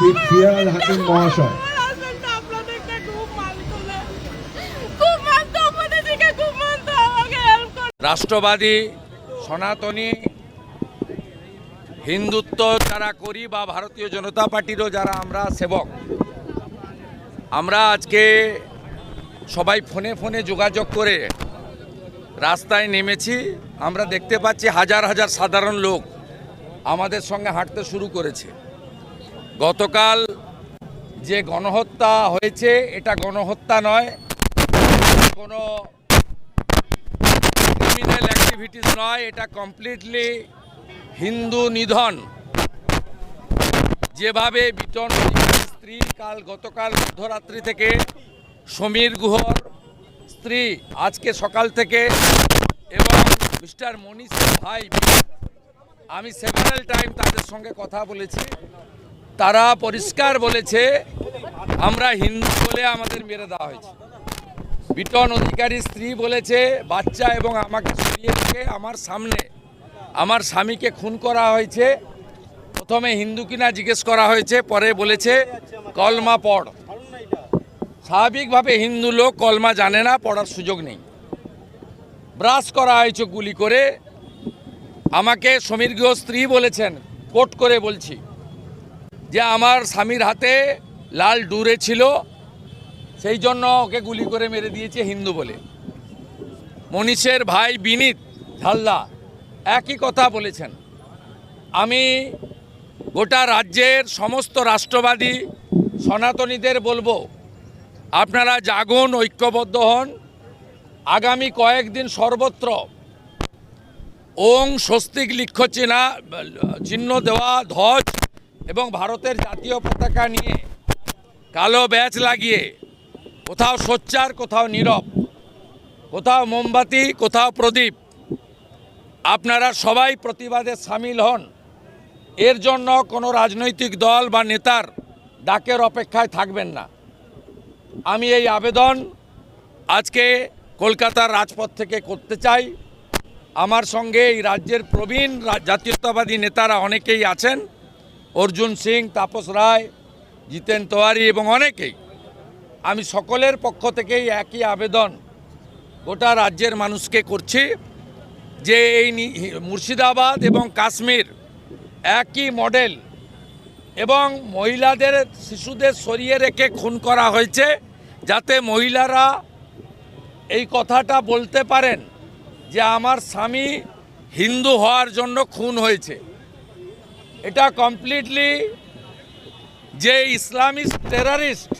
ফিয়াল হাকিম মহাশয়। রাষ্ট্রবাদী সনাতনী হিন্দুত্ব যারা করি বা ভারতীয় জনতা পার্টিরও যারা আমরা সেবক আমরা আজকে সবাই ফোনে ফোনে যোগাযোগ করে রাস্তায় নেমেছি। আমরা দেখতে পাচ্ছি হাজার হাজার সাধারণ লোক আমাদের সঙ্গে হাঁটতে শুরু করেছে। গতকাল যে গণহত্যা হয়েছে, এটা গণহত্যা নয়। কোনো ক্রিমিনাল অ্যাক্টিভিটিস নয়, এটা কমপ্লিটলি হিন্দু নিধন। যেভাবে বিটন স্ত্রী কাল গতকাল মধ্যরাত্রি থেকে সমীর গুহর স্ত্রী আজকে সকাল থেকে এবং মিস্টার মনীষের ভাই, আমি সেভারাল টাইম তাদের সঙ্গে কথা বলেছি। তারা পরিষ্কার বলেছে, আমরা হিন্দু বলে আমাদের মেরে দেওয়া হয়েছে। বিটন অধিকারী স্ত্রী বলেছে, বাচ্চা এবং আমাকে সরিয়ে রেখে আমার সামনে আমার স্বামীকে খুন করা হয়েছে। প্রথমে হিন্দু কিনা জিজ্ঞেস করা হয়েছে, পরে বলেছে, কলমা পড়। স্বাভাবিকভাবে হিন্দু লোক কলমা জানে না, পড়ার সুযোগ নেই। ব্রাশ করা হয়েছে গুলি করে। আমাকে সমীর গৃহ স্ত্রী বলেছেন, কোট করে বলছি। যে আমার স্বামীর হাতে লাল ডুরে ছিল, সেই জন্য ওকে গুলি করে মেরে দিয়েছে হিন্দু বলে। মনীষের ভাই বিনীত ঝালদা একই কথা বলেছেন। আমি গোটা রাজ্যের সমস্ত রাষ্ট্রবাদী সনাতনীদের বলব, আপনারা জাগুন, ঐক্যবদ্ধ হন। আগামী কয়েকদিন সর্বত্র ওং স্বস্তিক চিহ্না, চিহ্ন দেওয়া ধ্বজ এবং ভারতের জাতীয় পতাকা নিয়ে কালো ব্যাচ লাগিয়ে কোথাও সোচ্চার, কোথাও নীরব, কোথাও মোমবাতি, কোথাও প্রদীপ, আপনারা সবাই প্রতিবাদে সামিল হন। এর জন্য কোনো রাজনৈতিক দল বা নেতার ডাকের অপেক্ষায় থাকবেন না। আমি এই আবেদন আজকে কলকাতার রাজপথ থেকে করতে চাই। আমার সঙ্গে এই রাজ্যের প্রবীণ জাতীয়তাবাদী নেতারা অনেকেই আছেন। অর্জুন সিং, তাপস রায়, জিতেন তেওয়ারি এবং অনেকেই। আমি সকলের পক্ষ থেকেই একই আবেদন গোটা রাজ্যের মানুষকে করছি যে এই মুর্শিদাবাদ এবং কাশ্মীর একই মডেল এবং মহিলাদের, শিশুদের সরিয়ে রেখে খুন করা হয়েছে যাতে মহিলারা এই কথাটা বলতে পারেন যে আমার স্বামী হিন্দু হওয়ার জন্য খুন হয়েছে। এটা কমপ্লিটলি যে ইসলামিস্ট টেরারিস্ট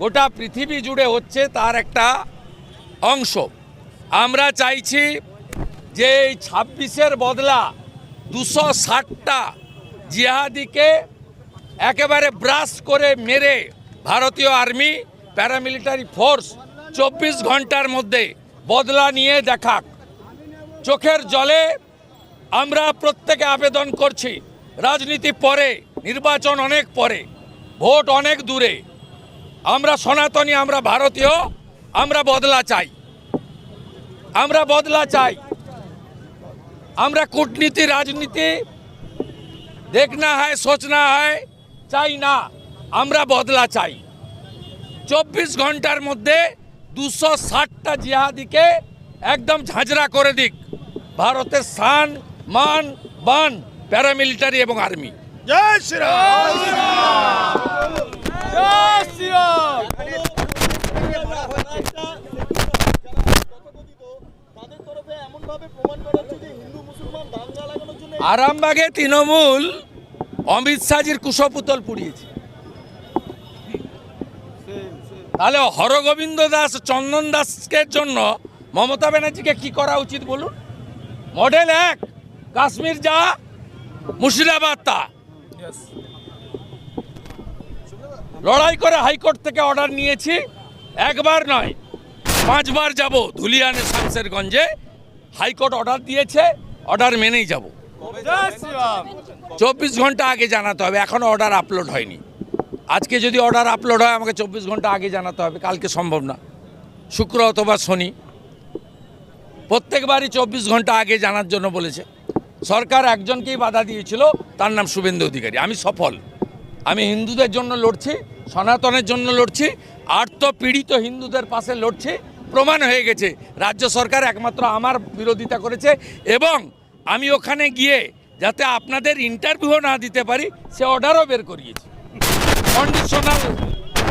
গোটা পৃথিবী জুড়ে হচ্ছে, তার একটা অংশ। আমরা চাইছি যে এই ছাব্বিশের বদলা দুশো ষাটটা জিহাদিকে একেবারে ব্রাশ করে মেরে ভারতীয় আর্মি প্যারামিলিটারি ফোর্স চব্বিশ ঘণ্টার মধ্যে বদলা নিয়ে দেখাক। চোখের জলে আমরা প্রত্যেকে আবেদন করছি। রাজনীতি পরে, নির্বাচন অনেক পরে, ভোট অনেক দূরে। আমরা সনাতনী, আমরা ভারতীয়, আমরা বদলা চাই। আমরা বদলা চাই। আমরা কূটনীতি, রাজনীতি দেখনা হয় সোচনা হয়, চাই না, আমরা বদলা চাই। চব্বিশ ঘণ্টার মধ্যে দুশো ষাটটা জিহাদিকে একদম ঝাঁঝরা করে দিক। ভারতের সান, মান, বান। প্যারামিলিটারি এবং আর্মি জয় শ্রীরাম শ্রীরাম আরামবাগে তৃণমূল অমিত শাহজির কুশপুতল পুড়িয়েছে। তাহলে হরগোবিন্দ দাস চন্দন দাসকে জন্য মমতা ব্যানার্জিকে কি করা উচিত বলুন? মডেল এক কাশ্মীর যা মুর্শিদাবাদ তা। লড়াই করে হাইকোর্ট থেকে অর্ডার নিয়েছি। একবার নয় পাঁচবার যাব ধুলিয়ানে শামসেরগঞ্জে। হাইকোর্ট অর্ডার দিয়েছে অর্ডার মেনেই যাব। চব্বিশ ঘণ্টা আগে জানাতে হবে এখনও অর্ডার আপলোড হয়নি। আজকে যদি অর্ডার আপলোড হয় আমাকে চব্বিশ ঘণ্টা আগে জানাতে হবে কালকে সম্ভব না। শুক্র অথবা শনি। প্রত্যেকবারই চব্বিশ ঘণ্টা আগে জানার জন্য বলেছে। সরকার একজনকেই বাধা দিয়েছিল, তার নাম শুভেন্দু অধিকারী। আমি সফল। আমি হিন্দুদের জন্য লড়ছি, সনাতনের জন্য লড়ছি আর্ত পীড়িত হিন্দুদের পাশে লড়ছি, প্রমাণ হয়ে গেছে। রাজ্য সরকার একমাত্র আমার বিরোধিতা করেছে এবং আমি ওখানে গিয়ে যাতে আপনাদের ইন্টারভিউ না দিতে পারি, সে অর্ডারও বের করিয়েছি। Conditional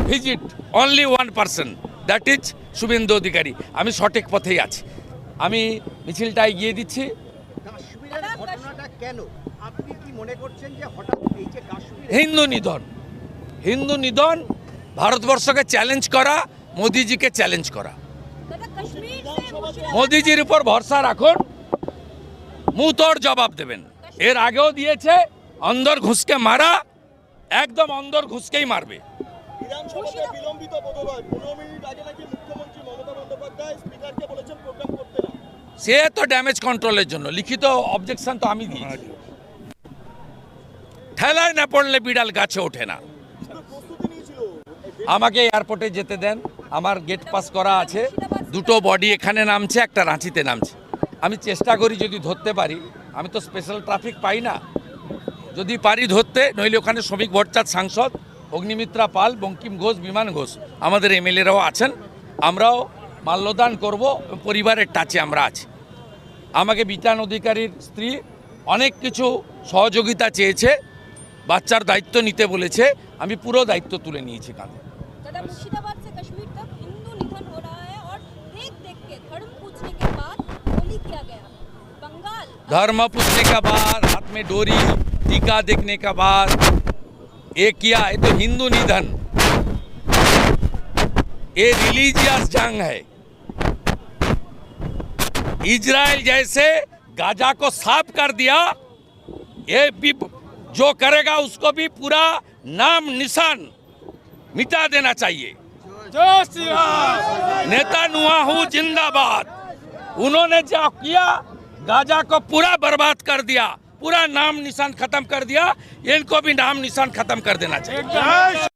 visit only one person that is Suvendu Adhikari. আমি সঠিক পথেই আছি। আমি মিছিলটা গিয়ে দিচ্ছি কাশ্মীরের ঘটনাটা কেন? আপনি কি মনে করছেন যে হঠাৎ এই যে কাশ্মীর হিন্দু নিধন। হিন্দু নিধন ভারতবর্ষকে চ্যালেঞ্জ করা মোদিজিকে চ্যালেঞ্জ করা। মোদিজির উপর ভরসা রাখুন। মুতর জবাব দেবেন। এর আগেও দিয়েছে অন্দর ঘুষকে মারা একদম অন্দর ঘুষকেই মারবে। বিলম্বিত মিনিট আগে নাকি মুখ্যমন্ত্রী মমতা বন্দ্যোপাধ্যায় স্পিকারকে বলেছেন প্রোগ্রাম করতে না। সে তো ড্যামেজ কন্ট্রোলের জন্য। লিখিত অবজেকশন তো আমি দিয়েছি। ঠেলায় না পড়লে বিড়াল গাছে ওঠে না। আমাকে এয়ারপোর্টে যেতে দেন। আমার গেট পাস করা আছে। দুটো বডি এখানে নামছে একটা রাঁচিতে নামছে। আমি চেষ্টা করি যদি ধরতে পারি। আমি তো স্পেশাল ট্রাফিক পাই না। যদি পারি ধরতে নইলে ওখানে শ্রমিক ভট্টাচার্য সাংসদ অগ্নিমিত্রা পাল বঙ্কিম ঘোষ বিমান ঘোষ আমাদের এমএলএরাও আছেন। আমরাও মাল্যদান করব পরিবারের টাচে আমরা আছি আমাকে বিতান অধিকারীর স্ত্রী অনেক কিছু সহযোগিতা চেয়েছে বাচ্চার দায়িত্ব নিতে বলেছে আমি পুরো দায়িত্ব তুলে নিয়েছি কাঁধে दादा मुर्शिदाबाद से कश्मीर तक हिंदू निधन हो रहा है और देख देख के धर्म पूछने के बाद होली किया गया बंगाल धर्म पूछने का बाद हाथ में डोरी टीका देखने का बाद ये किया ये तो हिंदू निधन ये रिलीजियस जंग है इजराइल जैसे गाजा को साफ़ कर दिया ये भी जो करेगा उसको भी पूरा नाम निशान मिटा देना चाहिए। नेता नुआहू जिंदाबाद। उन्होंने जो किया गाजा को पूरा बर्बाद कर दिया पूरा नाम निशान खत्म कर दिया इनको भी नाम निशान खत्म कर देना चाहिए।